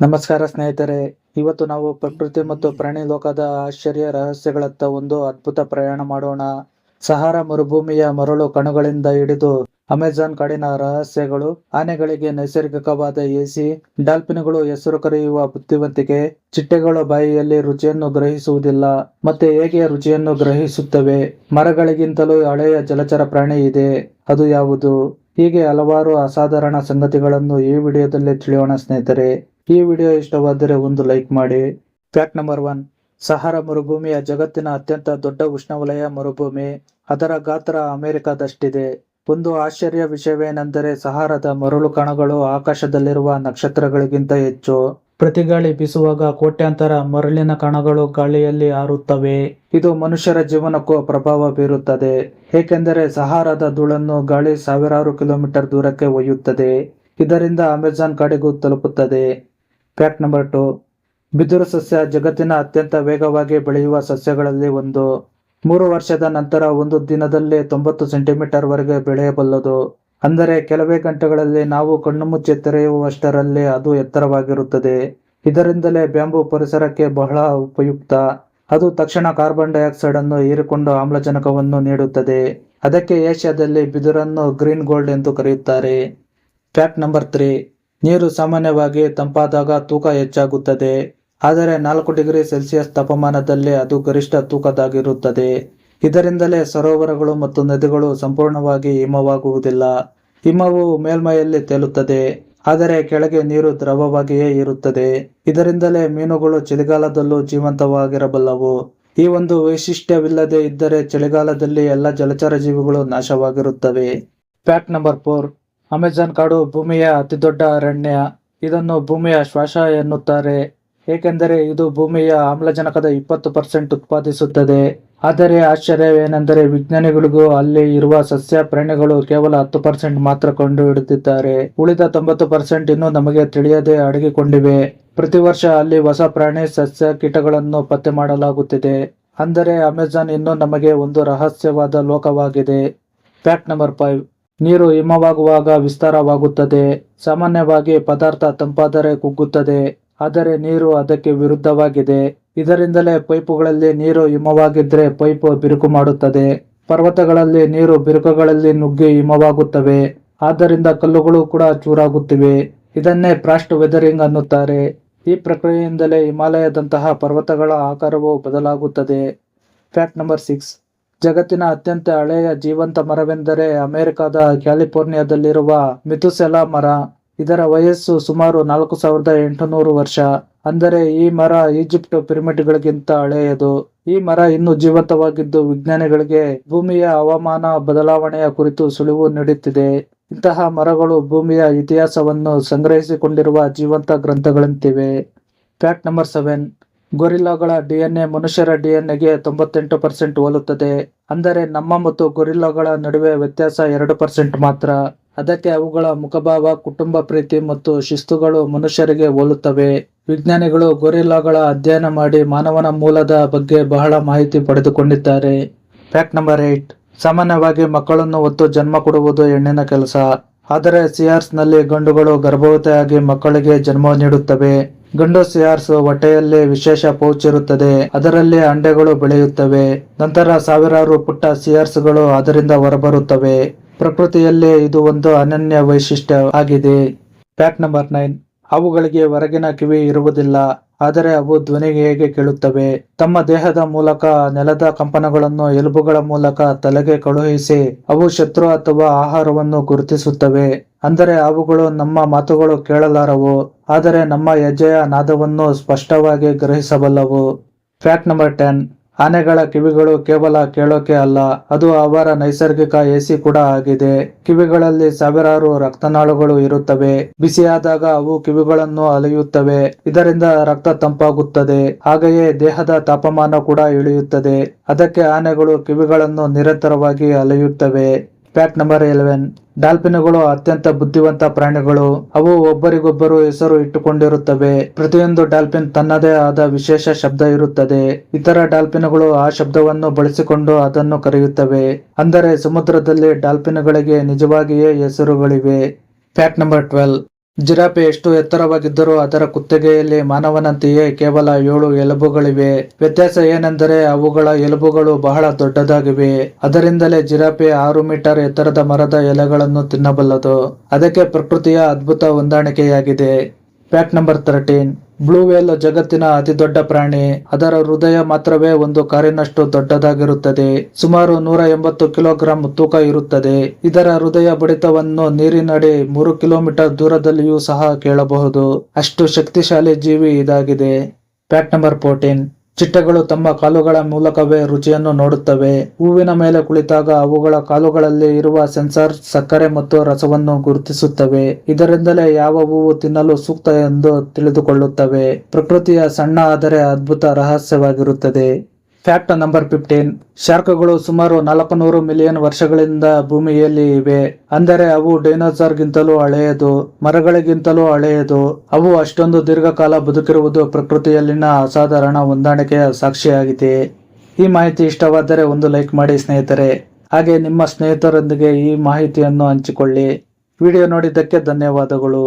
ನಮಸ್ಕಾರ ಸ್ನೇಹಿತರೆ. ಇವತ್ತು ನಾವು ಪ್ರಕೃತಿ ಮತ್ತು ಪ್ರಾಣಿ ಲೋಕದ ಆಶ್ಚರ್ಯ ರಹಸ್ಯಗಳತ್ತ ಒಂದು ಅದ್ಭುತ ಪ್ರಯಾಣ ಮಾಡೋಣ. ಸಹಾರ ಮರುಭೂಮಿಯ ಮರಳು ಕಣಗಳಿಂದ ಹಿಡಿದು ಅಮೆಜಾನ್ ಕಾಡಿನ ರಹಸ್ಯಗಳು, ಆನೆಗಳಿಗೆ ನೈಸರ್ಗಿಕವಾದ ಎಸಿ ಡಾಲ್ಫಿನ್ಗಳು ಹೆಸರು ಕರೆಯುವ ಬುದ್ಧಿವಂತಿಕೆ, ಚಿಟ್ಟೆಗಳು ಬಾಯಿಯಲ್ಲಿ ರುಚಿಯನ್ನು ಗ್ರಹಿಸುವುದಿಲ್ಲ, ಮತ್ತೆ ಹೇಗೆ ರುಚಿಯನ್ನು ಗ್ರಹಿಸುತ್ತವೆ? ಮರಗಳಿಗಿಂತಲೂ ಹಳೆಯ ಜಲಚರ ಪ್ರಾಣಿ ಇದೆ, ಅದು ಯಾವುದು? ಹೀಗೆ ಹಲವಾರು ಅಸಾಧಾರಣ ಸಂಗತಿಗಳನ್ನು ಈ ವಿಡಿಯೋದಲ್ಲಿ ತಿಳಿಯೋಣ ಸ್ನೇಹಿತರೆ. ಈ ವಿಡಿಯೋ ಇಷ್ಟವಾದರೆ ಒಂದು ಲೈಕ್ ಮಾಡಿ. ಫ್ಯಾಕ್ಟ್ ನಂಬರ್ ಒನ್, ಸಹಾರ ಮರುಭೂಮಿಯ ಜಗತ್ತಿನ ಅತ್ಯಂತ ದೊಡ್ಡ ಉಷ್ಣವಲಯ ಮರುಭೂಮಿ. ಅದರ ಗಾತ್ರ ಅಮೆರಿಕದಷ್ಟಿದೆ. ಒಂದು ಆಶ್ಚರ್ಯ ವಿಷಯವೇನೆಂದರೆ ಸಹಾರದ ಮರಳು ಕಣಗಳು ಆಕಾಶದಲ್ಲಿರುವ ನಕ್ಷತ್ರಗಳಿಗಿಂತ ಹೆಚ್ಚು. ಪ್ರತಿ ಗಾಳಿ ಬೀಸುವಾಗ ಕೋಟ್ಯಾಂತರ ಮರಳಿನ ಕಣಗಳು ಗಾಳಿಯಲ್ಲಿ ಹಾರುತ್ತವೆ. ಇದು ಮನುಷ್ಯರ ಜೀವನಕ್ಕೂ ಪ್ರಭಾವ ಬೀರುತ್ತದೆ. ಏಕೆಂದರೆ ಸಹಾರದ ಧೂಳನ್ನು ಗಾಳಿ ಸಾವಿರಾರು ಕಿಲೋಮೀಟರ್ ದೂರಕ್ಕೆ ಒಯ್ಯುತ್ತದೆ. ಇದರಿಂದ ಅಮೆಜಾನ್ ಕಡೆಗೂ ತಲುಪುತ್ತದೆ. Fact number two. ಬಿದಿರು ಸಸ್ಯ ಜಗತ್ತಿನ ಅತ್ಯಂತ ವೇಗವಾಗಿ ಬೆಳೆಯುವ ಸಸ್ಯಗಳಲ್ಲಿ ಒಂದು. ಮೂರು ವರ್ಷದ ನಂತರ ಒಂದು ದಿನದಲ್ಲಿ ತೊಂಬತ್ತು ಸೆಂಟಿಮೀಟರ್ ವರೆಗೆ ಬೆಳೆಯಬಲ್ಲದು. ಅಂದರೆ ಕೆಲವೇ ಗಂಟೆಗಳಲ್ಲಿ ನಾವು ಕಣ್ಣು ಮುಚ್ಚಿ ತೆರೆಯುವಷ್ಟರಲ್ಲಿ ಅದು ಎತ್ತರವಾಗಿರುತ್ತದೆ. ಇದರಿಂದಲೇ ಬ್ಯಾಂಬು ಪರಿಸರಕ್ಕೆ ಬಹಳ ಉಪಯುಕ್ತ. ಅದು ತಕ್ಷಣ ಕಾರ್ಬನ್ ಡೈಆಕ್ಸೈಡ್ ಅನ್ನು ಹೀರಿಕೊಂಡು ಆಮ್ಲಜನಕವನ್ನು ನೀಡುತ್ತದೆ. ಅದಕ್ಕೆ ಏಷ್ಯಾದಲ್ಲಿ ಬಿದಿರನ್ನು ಗ್ರೀನ್ ಗೋಲ್ಡ್ ಎಂದು ಕರೆಯುತ್ತಾರೆ. Fact number three. ನೀರು ಸಾಮಾನ್ಯವಾಗಿ ತಂಪಾದಾಗ ತೂಕ ಹೆಚ್ಚಾಗುತ್ತದೆ. ಆದರೆ ನಾಲ್ಕು ಡಿಗ್ರಿ ಸೆಲ್ಸಿಯಸ್ ತಾಪಮಾನದಲ್ಲಿ ಅದು ಗರಿಷ್ಠ ತೂಕದಾಗಿರುತ್ತದೆ ಇದರಿಂದಲೇ ಸರೋವರಗಳು ಮತ್ತು ನದಿಗಳು ಸಂಪೂರ್ಣವಾಗಿ ಹಿಮವಾಗುವುದಿಲ್ಲ. ಹಿಮವು ಮೇಲ್ಮೈಯಲ್ಲಿ ತೇಲುತ್ತದೆ. ಆದರೆ ಕೆಳಗೆ ನೀರು ದ್ರವವಾಗಿಯೇ ಇರುತ್ತದೆ. ಇದರಿಂದಲೇ ಮೀನುಗಳು ಚಳಿಗಾಲದಲ್ಲೂ ಜೀವಂತವಾಗಿರಬಲ್ಲವು. ಈ ಒಂದು ವೈಶಿಷ್ಟ್ಯವಿಲ್ಲದೆ ಇದ್ದರೆ ಚಳಿಗಾಲದಲ್ಲಿ ಎಲ್ಲ ಜಲಚರ ಜೀವಿಗಳು ನಾಶವಾಗಿರುತ್ತವೆ. Fact number four. ಅಮೆಜಾನ್ ಕಾಡು ಭೂಮಿಯ ಅತಿದೊಡ್ಡ ಅರಣ್ಯ. ಇದನ್ನು ಭೂಮಿಯ ಶ್ವಾಸ ಎನ್ನುತ್ತಾರೆ. ಏಕೆಂದರೆ ಇದು ಭೂಮಿಯ ಆಮ್ಲಜನಕದ ಇಪ್ಪತ್ತು ಪರ್ಸೆಂಟ್ ಉತ್ಪಾದಿಸುತ್ತದೆ. ಆದರೆ ಆಶ್ಚರ್ಯವೇನೆಂದರೆ ವಿಜ್ಞಾನಿಗಳಿಗೂ ಅಲ್ಲಿ ಇರುವ ಸಸ್ಯ ಪ್ರಾಣಿಗಳು ಕೇವಲ ಹತ್ತು ಪರ್ಸೆಂಟ್ ಮಾತ್ರ ಕಂಡುಹಿಡಿದಿದ್ದಾರೆ. ಉಳಿದ ತೊಂಬತ್ತು ಪರ್ಸೆಂಟ್ ಇನ್ನೂ ನಮಗೆ ತಿಳಿಯದೆ ಅಡಗಿಕೊಂಡಿವೆ. ಪ್ರತಿ ವರ್ಷ ಅಲ್ಲಿ ಹೊಸ ಪ್ರಾಣಿ, ಸಸ್ಯ, ಕೀಟಗಳನ್ನು ಪತ್ತೆ ಮಾಡಲಾಗುತ್ತಿದೆ. ಅಂದರೆ ಅಮೆಜಾನ್ ಇನ್ನೂ ನಮಗೆ ಒಂದು ರಹಸ್ಯವಾದ ಲೋಕವಾಗಿದೆ. Fact number five. ನೀರು ಹಿಮವಾಗುವಾಗ ವಿಸ್ತಾರವಾಗುತ್ತದೆ, ಸಾಮಾನ್ಯವಾಗಿ ಪದಾರ್ಥ ತಂಪಾದರೆ ಕುಗ್ಗುತ್ತದೆ, ಆದರೆ ನೀರು ಅದಕ್ಕೆ ವಿರುದ್ಧವಾಗಿದೆ. ಇದರಿಂದಲೇ ಪೈಪುಗಳಲ್ಲಿ ನೀರು ಹಿಮವಾಗಿದ್ರೆ ಪೈಪು ಬಿರುಕು ಮಾಡುತ್ತದೆ. ಪರ್ವತಗಳಲ್ಲಿ ನೀರು ಬಿರುಕುಗಳಲ್ಲಿ ನುಗ್ಗಿ ಹಿಮವಾಗುತ್ತವೆ, ಆದ್ದರಿಂದ ಕಲ್ಲುಗಳು ಕೂಡ ಚೂರಾಗುತ್ತಿವೆ. ಇದನ್ನೇ ಪ್ರಾಸ್ಟ್ ವೆದರಿಂಗ್ ಅನ್ನುತ್ತಾರೆ. ಈ ಪ್ರಕ್ರಿಯೆಯಿಂದಲೇ ಹಿಮಾಲಯದಂತಹ ಪರ್ವತಗಳ ಆಕಾರವು ಬದಲಾಗುತ್ತದೆ. Fact number six. ಜಗತ್ತಿನ ಅತ್ಯಂತ ಹಳೆಯ ಜೀವಂತ ಮರವೆಂದರೆ ಅಮೆರಿಕದ ಕ್ಯಾಲಿಫೋರ್ನಿಯಾದಲ್ಲಿರುವ ಮಿಥುಸೆಲಾ ಮರ. ಇದರ ವಯಸ್ಸು ಸುಮಾರು ನಾಲ್ಕು ಸಾವಿರದ ಎಂಟುನೂರು ವರ್ಷ. ಅಂದರೆ ಈ ಮರ ಈಜಿಪ್ಟ್ ಪಿರಮಿಡ್ಗಳಿಗಿಂತ ಹಳೆಯದು. ಈ ಮರ ಇನ್ನೂ ಜೀವಂತವಾಗಿದ್ದು ವಿಜ್ಞಾನಿಗಳಿಗೆ ಭೂಮಿಯ ಹವಾಮಾನ ಬದಲಾವಣೆಯ ಕುರಿತು ಸುಳಿವು ನೀಡುತ್ತಿದೆ. ಇಂತಹ ಮರಗಳು ಭೂಮಿಯ ಇತಿಹಾಸವನ್ನು ಸಂಗ್ರಹಿಸಿಕೊಂಡಿರುವ ಜೀವಂತ ಗ್ರಂಥಗಳಂತಿವೆ. Fact number seven. ಗೊರಿಲ್ಲಾಗಳ ಡಿಎನ್ಎ ಮನುಷ್ಯರ ಡಿಎನ್ಎಗೆ ತೊಂಬತ್ತೆಂಟು ಪರ್ಸೆಂಟ್ ಹೋಲುತ್ತದೆ. ಅಂದರೆ ನಮ್ಮ ಮತ್ತು ಗೊರಿಲ್ಲಾಗಳ ನಡುವೆ ವ್ಯತ್ಯಾಸ ಎರಡು ಪರ್ಸೆಂಟ್ ಮಾತ್ರ. ಅದಕ್ಕೆ ಅವುಗಳ ಮುಖಭಾವ, ಕುಟುಂಬ ಪ್ರೀತಿ ಮತ್ತು ಶಿಸ್ತುಗಳು ಮನುಷ್ಯರಿಗೆ ಹೋಲುತ್ತವೆ. ವಿಜ್ಞಾನಿಗಳು ಗೊರಿಲ್ಲಾಗಳ ಅಧ್ಯಯನ ಮಾಡಿ ಮಾನವನ ಮೂಲದ ಬಗ್ಗೆ ಬಹಳ ಮಾಹಿತಿ ಪಡೆದುಕೊಂಡಿದ್ದಾರೆ. Fact number eight. ಸಾಮಾನ್ಯವಾಗಿ ಮಕ್ಕಳನ್ನು ಹೊತ್ತು ಜನ್ಮ ಕೊಡುವುದು ಹೆಣ್ಣಿನ ಕೆಲಸ. ಆದರೆ ಸಿಆರ್ಸ್ನಲ್ಲಿ ಗಂಡುಗಳು ಗರ್ಭವತಿಯಾಗಿ ಮಕ್ಕಳಿಗೆ ಜನ್ಮ ನೀಡುತ್ತವೆ. ಗಂಡು ಸಿಯಾರ್ಸ್ ಹೊಟ್ಟೆಯಲ್ಲಿ ವಿಶೇಷ ಪೌಚ್ ಇರುತ್ತದೆ. ಅದರಲ್ಲಿ ಅಂಡೆಗಳು ಬೆಳೆಯುತ್ತವೆ. ನಂತರ ಸಾವಿರಾರು ಪುಟ್ಟ ಸಿಹಾರ್ಸ್ಗಳು ಅದರಿಂದ ಹೊರಬರುತ್ತವೆ. ಪ್ರಕೃತಿಯಲ್ಲಿ ಇದು ಒಂದು ಅನನ್ಯ ವೈಶಿಷ್ಟ್ಯ ಆಗಿದೆ. Fact number nine. ಅವುಗಳಿಗೆ ಹೊರಗಿನ ಕಿವಿ ಇರುವುದಿಲ್ಲ. ಆದರೆ ಅವು ಧ್ವನಿ ಹೇಗೆ ಕೇಳುತ್ತವೆ? ತಮ್ಮ ದೇಹದ ಮೂಲಕ, ನೆಲದ ಕಂಪನಗಳನ್ನು ಎಲುಬುಗಳ ಮೂಲಕ ತಲೆಗೆ ಕಳುಹಿಸಿ, ಅವು ಶತ್ರು ಅಥವಾ ಆಹಾರವನ್ನು ಗುರುತಿಸುತ್ತವೆ. ಅಂದರೆ ಅವುಗಳು ನಮ್ಮ ಮಾತುಗಳು ಕೇಳಲಾರವು. ಆದರೆ ನಮ್ಮ ಹೆಜ್ಜೆಯ ನಾದವನ್ನು ಸ್ಪಷ್ಟವಾಗಿ ಗ್ರಹಿಸಬಲ್ಲವು. Fact number ten. ಆನೆಗಳ ಕಿವಿಗಳು ಕೇವಲ ಕೇಳೋಕೆ ಅಲ್ಲ, ಅದು ಅವರ ನೈಸರ್ಗಿಕ ಎಸಿ ಕೂಡ ಆಗಿದೆ. ಕಿವಿಗಳಲ್ಲಿ ಸಾವಿರಾರು ರಕ್ತನಾಳುಗಳು ಇರುತ್ತವೆ. ಬಿಸಿಯಾದಾಗ ಅವು ಕಿವಿಗಳನ್ನು ಅಲೆಯುತ್ತವೆ. ಇದರಿಂದ ರಕ್ತ ತಂಪಾಗುತ್ತದೆ. ಹಾಗೆಯೇ ದೇಹದ ತಾಪಮಾನ ಕೂಡ ಇಳಿಯುತ್ತದೆ. ಅದಕ್ಕೆ ಆನೆಗಳು ಕಿವಿಗಳನ್ನು ನಿರಂತರವಾಗಿ ಅಲೆಯುತ್ತವೆ. ಫ್ಯಾಕ್ಟ್ ನಂಬರ್ ಎಲೆವೆನ್ ಡಾಲ್ಫಿನ್ಗಳು ಅತ್ಯಂತ ಬುದ್ಧಿವಂತ ಪ್ರಾಣಿಗಳು. ಅವು ಒಬ್ಬರಿಗೊಬ್ಬರು ಹೆಸರು ಇಟ್ಟುಕೊಂಡಿರುತ್ತವೆ. ಪ್ರತಿಯೊಂದು ಡಾಲ್ಫಿನ್ ತನ್ನದೇ ಆದ ವಿಶೇಷ ಶಬ್ದ ಇರುತ್ತದೆ. ಇತರ ಡಾಲ್ಫಿನ್ಗಳು ಆ ಶಬ್ದವನ್ನು ಬಳಸಿಕೊಂಡು ಅದನ್ನು ಕರೆಯುತ್ತವೆ. ಅಂದರೆ ಸಮುದ್ರದಲ್ಲಿ ಡಾಲ್ಫಿನ್ಗಳಿಗೆ ನಿಜವಾಗಿಯೇ ಹೆಸರುಗಳಿವೆ. ಫ್ಯಾಕ್ಟ್ ನಂಬರ್ ಟ್ವೆಲ್ ಜಿರಾಫೆ ಎಷ್ಟು ಎತ್ತರವಾಗಿದ್ದರೂ ಅದರ ಕುತ್ತಿಗೆಯಲ್ಲಿ ಮಾನವನಂತೆಯೇ ಕೇವಲ ಏಳು ಎಲುಬುಗಳಿವೆ. ವ್ಯತ್ಯಾಸ ಏನೆಂದರೆ ಅವುಗಳ ಎಲುಬುಗಳು ಬಹಳ ದೊಡ್ಡದಾಗಿವೆ. ಅದರಿಂದಲೇ ಜಿರಾಫೆ ಆರು ಮೀಟರ್ ಎತ್ತರದ ಮರದ ಎಲೆಗಳನ್ನು ತಿನ್ನಬಲ್ಲದು. ಅದಕ್ಕೆ ಪ್ರಕೃತಿಯ ಅದ್ಭುತ ಹೊಂದಾಣಿಕೆಯಾಗಿದೆ. Fact number thirteen blue whale ಜಗತ್ತಿನ ಅತಿ ದೊಡ್ಡ ಪ್ರಾಣಿ. ಅದರ ಹೃದಯ ಮಾತ್ರವೇ ಒಂದು ಕಾರಿನಷ್ಟು ದೊಡ್ಡದಾಗಿರುತ್ತದೆ. ಸುಮಾರು ನೂರ ಎಂಬತ್ತು ಕಿಲೋಗ್ರಾಂ ತೂಕ ಇರುತ್ತದೆ. ಇದರ ಹೃದಯ ಬಡಿತವನ್ನು ನೀರಿನಡಿ ಮೂರು ಕಿಲೋಮೀಟರ್ ದೂರದಲ್ಲಿಯೂ ಸಹ ಕೇಳಬಹುದು. ಅಷ್ಟು ಶಕ್ತಿಶಾಲಿ ಜೀವಿ ಇದಾಗಿದೆ. Fact number fourteen. ಚಿಟ್ಟೆಗಳು ತಮ್ಮ ಕಾಲುಗಳ ಮೂಲಕವೇ ರುಚಿಯನ್ನು ನೋಡುತ್ತವೆ. ಹೂವಿನ ಮೇಲೆ ಕುಳಿತಾಗ ಅವುಗಳ ಕಾಲುಗಳಲ್ಲಿ ಇರುವ ಸೆನ್ಸಾರ್, ಸಕ್ಕರೆ ಮತ್ತು ರಸವನ್ನು ಗುರುತಿಸುತ್ತವೆ. ಇದರಿಂದಲೇ ಯಾವ ಹೂವು ತಿನ್ನಲು ಸೂಕ್ತ ಎಂದು ತಿಳಿದುಕೊಳ್ಳುತ್ತವೆ. ಪ್ರಕೃತಿಯ ಸಣ್ಣ ಆದರೆ ಅದ್ಭುತ ರಹಸ್ಯವಾಗಿರುತ್ತದೆ. Fact number fifteen. ಶಾರ್ಕ್ಗಳು ಸುಮಾರು ನಾಲ್ಕು ನೂರು ಮಿಲಿಯನ್ ವರ್ಷಗಳಿಂದ ಭೂಮಿಯಲ್ಲಿ ಇವೆ. ಅಂದರೆ ಅವು ಡೈನೋಸಾರ್ಗಿಂತಲೂ ಹಳೆಯದು, ಮರಗಳಿಗಿಂತಲೂ ಹಳೆಯದು. ಅವು ಅಷ್ಟೊಂದು ದೀರ್ಘಕಾಲ ಬದುಕಿರುವುದು ಪ್ರಕೃತಿಯಲ್ಲಿನ ಅಸಾಧಾರಣ ಹೊಂದಾಣಿಕೆಯ ಸಾಕ್ಷಿಯಾಗಿದೆ. ಈ ಮಾಹಿತಿ ಇಷ್ಟವಾದರೆ ಒಂದು ಲೈಕ್ ಮಾಡಿ ಸ್ನೇಹಿತರೆ. ಹಾಗೆ ನಿಮ್ಮ ಸ್ನೇಹಿತರೊಂದಿಗೆ ಈ ಮಾಹಿತಿಯನ್ನು ಹಂಚಿಕೊಳ್ಳಿ. ವಿಡಿಯೋ ನೋಡಿದ್ದಕ್ಕೆ ಧನ್ಯವಾದಗಳು.